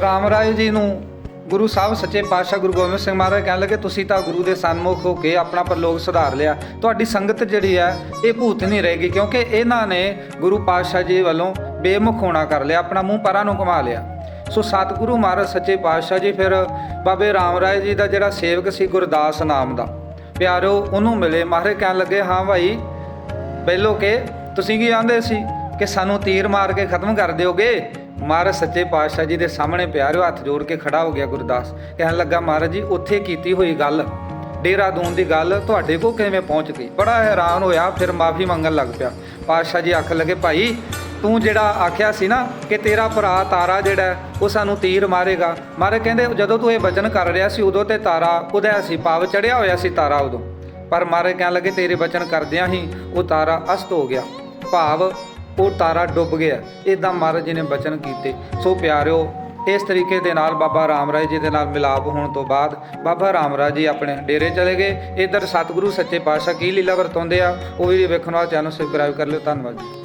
ਰਾਮ ਰਾਏ ਜੀ ਨੂੰ ਗੁਰੂ ਸਾਹਿਬ ਸੱਚੇ ਪਾਤਸ਼ਾਹ ਗੁਰੂ ਗੋਬਿੰਦ ਸਿੰਘ ਮਹਾਰਾਜ ਕਹਿਣ ਲੱਗੇ, ਤੁਸੀਂ ਤਾਂ ਗੁਰੂ ਦੇ ਸਨਮੁਖ ਹੋ ਕੇ ਆਪਣਾ ਪਰਲੋਕ ਸੁਧਾਰ ਲਿਆ। ਤੁਹਾਡੀ ਸੰਗਤ ਜਿਹੜੀ ਹੈ, ਇਹ ਭੂਤ ਨਹੀਂ ਰਹੇਗੀ ਕਿਉਂਕਿ ਇਹਨਾਂ ਨੇ ਗੁਰੂ ਪਾਤਸ਼ਾਹ ਜੀ ਵੱਲੋਂ ਬੇਮੁਖ ਹੋਣਾ ਕਰ ਲਿਆ, ਆਪਣਾ ਮੂੰਹ ਪਰਾਂ ਨੂੰ ਘੁਮਾ ਲਿਆ। ਸੋ ਸਤਿਗੁਰੂ ਮਹਾਰਾਜ, ਸੱਚੇ ਪਾਤਸ਼ਾਹ ਜੀ, ਫਿਰ ਬਾਬੇ ਰਾਮ ਰਾਏ ਜੀ ਦਾ ਜਿਹੜਾ ਸੇਵਕ ਸੀ ਗੁਰਦਾਸ ਨਾਮ ਦਾ, ਪਿਆਰੋ, ਉਹਨੂੰ ਮਿਲੇ। ਮਹਾਰਾਜ ਕਹਿਣ ਲੱਗੇ, ਹਾਂ ਭਾਈ, ਪਹਿਲੋ ਕਿ ਤੁਸੀਂ ਕੀ ਆਂਦੇ ਸੀ ਕਿ ਸਾਨੂੰ ਤੀਰ ਮਾਰ ਕੇ ਖਤਮ ਕਰ ਦਿਓਗੇ? ਮਹਾਰਾਜ ਸੱਚੇ ਪਾਤਸ਼ਾਹ ਜੀ ਦੇ ਸਾਹਮਣੇ ਪਿਆਰਿਓ ਹੱਥ ਜੋੜ ਕੇ ਖੜਾ ਹੋ ਗਿਆ ਗੁਰਦਾਸ। ਕਹਿਣ ਲੱਗਾ, ਮਹਾਰਾਜ ਜੀ, ਉੱਥੇ ਕੀਤੀ ਹੋਈ ਗੱਲ, ਡੇਰਾ ਦੀ ਗੱਲ ਤੁਹਾਡੇ ਕੋਲ ਕਿਵੇਂ ਪਹੁੰਚ ਗਈ? ਬੜਾ ਹੈਰਾਨ ਹੋਇਆ, ਫਿਰ ਮਾਫੀ ਮੰਗਣ ਲੱਗ ਪਿਆ। ਪਾਤਸ਼ਾਹ ਜੀ ਆਖਣ ਲੱਗੇ, ਭਾਈ, ਤੂੰ ਜਿਹੜਾ ਆਖਿਆ ਸੀ ਨਾ ਕਿ ਤੇਰਾ ਭਰਾ ਤਾਰਾ ਜਿਹੜਾ ਉਹ ਸਾਨੂੰ ਤੀਰ ਮਾਰੇਗਾ। ਮਾਰੇ ਕਹਿੰਦੇ, ਜਦੋਂ ਤੂੰ ਇਹ ਵਚਨ ਕਰ ਰਿਹਾ ਸੀ, ਉਦੋਂ ਤੇ ਤਾਰਾ ਉਦਿਆ ਸੀ, ਪਾਵ ਚੜਿਆ ਹੋਇਆ ਸੀ ਤਾਰਾ ਉਦੋਂ। ਪਰ ਮਾਰੇ ਕਹਿਣ ਲੱਗੇ, ਤੇਰੇ ਵਚਨ ਕਰਦਿਆਂ ਹੀ ਉਹ ਤਾਰਾ ਅਸਤ ਹੋ ਗਿਆ। ਭਾਵ ਉਹ ਤਾਰਾ ਡੁੱਬ ਗਿਆ। ਇਦਾਂ ਮਹਾਰਾਜ ਜੀ ਨੇ ਬਚਨ ਕੀਤੇ। ਸੋ ਪਿਆਰਿਓ, ਇਸ ਤਰੀਕੇ ਦੇ ਨਾਲ ਬਾਬਾ ਰਾਮ ਰਾਏ ਜੀ ਦੇ ਨਾਲ ਮਿਲਾਪ ਹੋਣ ਤੋਂ ਬਾਅਦ ਬਾਬਾ ਰਾਮ ਰਾਏ ਜੀ ਆਪਣੇ ਡੇਰੇ ਚਲੇ ਗਏ। ਇਧਰ ਸਤਿਗੁਰੂ ਸੱਚੇ ਪਾਤਸ਼ਾਹ ਕੀ ਲੀਲਾ ਵਰਤਾਉਂਦੇ ਆ, ਉਹ ਵੀ ਵੇਖਣ ਵਾਲਾ ਚੈਨਲ ਸਬਸਕ੍ਰਾਈਬ ਕਰ ਲਿਓ। ਧੰਨਵਾਦ ਜੀ।